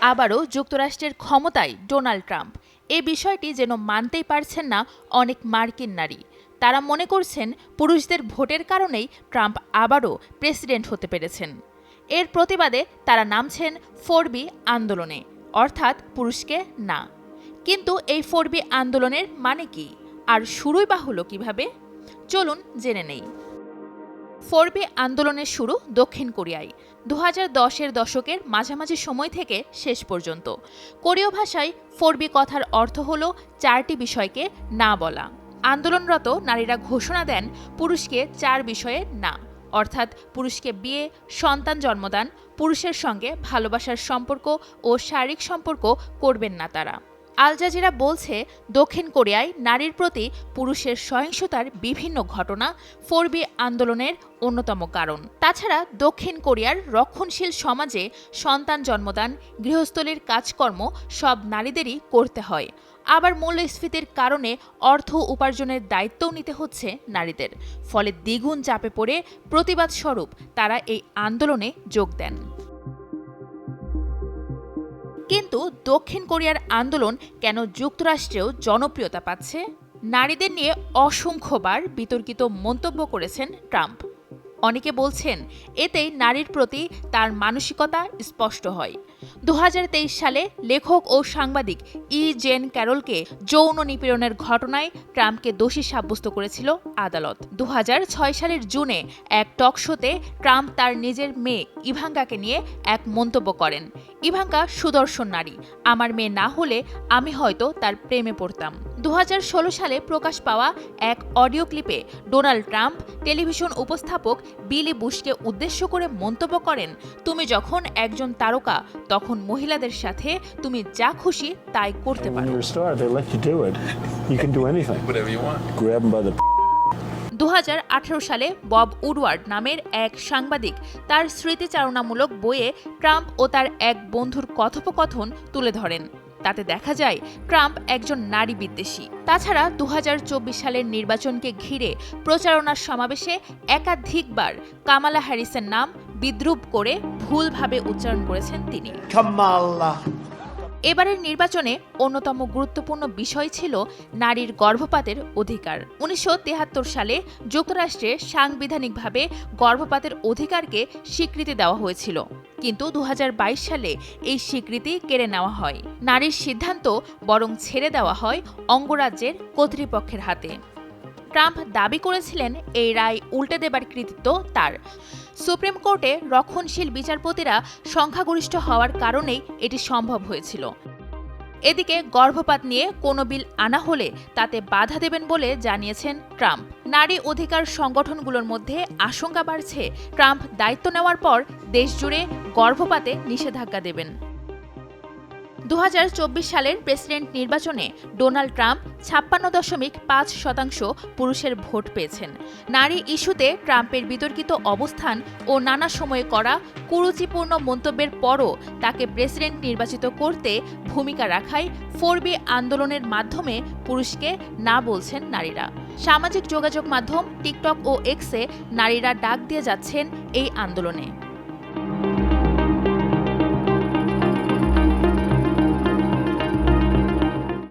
আবারও যুক্তরাষ্ট্রের ক্ষমতায় ডোনাল্ড ট্রাম্প। এ বিষয়টি যেন মানতেই পারছেন না অনেক মার্কিন নারী। তারা মনে করছেন পুরুষদের ভোটের কারণেই ট্রাম্প আবারও প্রেসিডেন্ট হতে পেরেছেন। এর প্রতিবাদে তারা নামছেন ফোরবি আন্দোলনে, অর্থাৎ পুরুষকে না। কিন্তু এই ফোরবি আন্দোলনের মানে কি? আর শুরুই বা হলো কীভাবে? চলুন জেনে নেই। ফোরবি আন্দোলনের শুরু দক্ষিণ কোরিয়ায়। দু হাজার দশের দশকের মাঝামাঝি সময় থেকে শেষ পর্যন্ত। কোরীয় ভাষায় ফোরবি কথার অর্থ হল চারটি বিষয়কে না বলা। আন্দোলনরত নারীরা ঘোষণা দেন পুরুষকে চার বিষয়ে না। অর্থাৎ পুরুষকে বিয়ে, সন্তান জন্মদান, পুরুষের সঙ্গে ভালোবাসার সম্পর্ক ও শারীরিক সম্পর্ক করবেন না তারা। আল জাজিরা বলছে, দক্ষিণ কোরিয়ায় নারীর প্রতি পুরুষের সহিংসতার বিভিন্ন ঘটনা ফোরবি আন্দোলনের অন্যতম কারণ। তাছাড়া দক্ষিণ কোরিয়ার রক্ষণশীল সমাজে সন্তান জন্মদান, গৃহস্থলীর কাজকর্ম সব নারীদেরই করতে হয়। আবার মূল্যস্ফীতির কারণে অর্থ উপার্জনের দায়িত্বও নিতে হচ্ছে নারীদের। ফলে দ্বিগুণ চাপে পড়ে প্রতিবাদ স্বরূপ তারা এই আন্দোলনে যোগ দেন। কিন্তু দক্ষিণ কোরিয়ার আন্দোলন কেন যুক্তরাষ্ট্রেও জনপ্রিয়তা পাচ্ছে? নারীদের নিয়ে অসংখ্যবার বিতর্কিত মন্তব্য করেছেন ট্রাম্প। অনেকে বলছেন, এতেই নারীর প্রতি তার মানসিকতা স্পষ্ট হয়। দু হাজার তেইশ সালে লেখক ও সাংবাদিক ই জেন ক্যারলকে যৌন নিপীড়নের ঘটনায় ট্রাম্পকে দোষী সাব্যস্ত করেছিল আদালত। দু হাজার ছয় সালের জুনে এক টক শোতে ট্রাম্প তার নিজের মেয়ে ইভাঙ্গাকে নিয়ে এক মন্তব্য করেন ইভাঙ্গা সুদর্শন নারী, আমার মেয়ে না হলে আমি হয়তো তার প্রেমে পড়তাম। দু হাজার ষোলো সালে প্রকাশ পাওয়া এক অডিও ক্লিপে ডোনাল্ড ট্রাম্প টেলিভিশন উপস্থাপক বিলি বুশকে উদ্দেশ্য করে মন্তব্য করেন তুমি যখন একজন তারকা তখন মহিলাদের সাথে তুমি যা খুশি তাই করতে পারো। দু সালে বব উডওয়ার্ড নামের এক সাংবাদিক তার স্মৃতিচারণামূলক বইয়ে ট্রাম্প ও তার এক বন্ধুর কথোপকথন তুলে ধরেন। তাতে দেখা যায় ট্রাম্প একজন নারী বিদ্বেষী তাছাড়া দু হাজার চব্বিশ সালের নির্বাচনকে ঘিরে প্রচারণার সমাবেশে একাধিকবার কামালা হ্যারিসের নাম বিদ্রুপ করে ভুলভাবে উচ্চারণ করেছেন তিনি. এবারের নির্বাচনে অন্যতম গুরুত্বপূর্ণ বিষয় ছিল নারীর গর্ভপাতের অধিকার। উনিশশো সালে যুক্তরাষ্ট্রে সাংবিধানিকভাবে গর্ভপাতের অধিকারকে স্বীকৃতি দেওয়া হয়েছিল। কিন্তু দু হাজার বাইশ সালে এই স্বীকৃতি কেড়ে নেওয়া হয়। নারীর সিদ্ধান্ত বরং ছেড়ে দেওয়া হয় অঙ্গরাজ্যের কর্তৃপক্ষের হাতে। ট্রাম্প দাবি করেছিলেন এই রায় উল্টে দেবার কৃতিত্ব তার। সুপ্রিম কোর্টে রক্ষণশীল বিচারপতিরা সংখ্যাগরিষ্ঠ হওয়ার কারণেই এটি সম্ভব হয়েছিল। এদিকে গর্ভপাত নিয়ে কোনো বিল আনা হলে তাতে বাধা দেবেন বলে জানিয়েছেন ট্রাম্প। নারী অধিকার সংগঠনগুলোর মধ্যে আশঙ্কা বাড়ছে, ট্রাম্প দায়িত্ব নেওয়ার পর দেশজুড়ে গর্ভপাতে নিষেধাজ্ঞা দেবেন। দু হাজার চব্বিশ সালের প্রেসিডেন্ট নির্বাচনে ডোনাল্ড ট্রাম্প ছাপ্পান্ন দশমিক পাঁচ শতাংশ পুরুষের ভোট পেয়েছেন। নারী ইস্যুতে ট্রাম্পের বিতর্কিত অবস্থান ও নানা সময়ে করা কুরুচিপূর্ণ মন্তব্যের পরও তাকে প্রেসিডেন্ট নির্বাচিত করতে ভূমিকা রাখায় ফোরবি আন্দোলনের মাধ্যমে পুরুষকে না বলছেন নারীরা। সামাজিক যোগাযোগ মাধ্যম টিকটক ও এক্সে নারীরা ডাক দিয়ে যাচ্ছেন এই আন্দোলনে।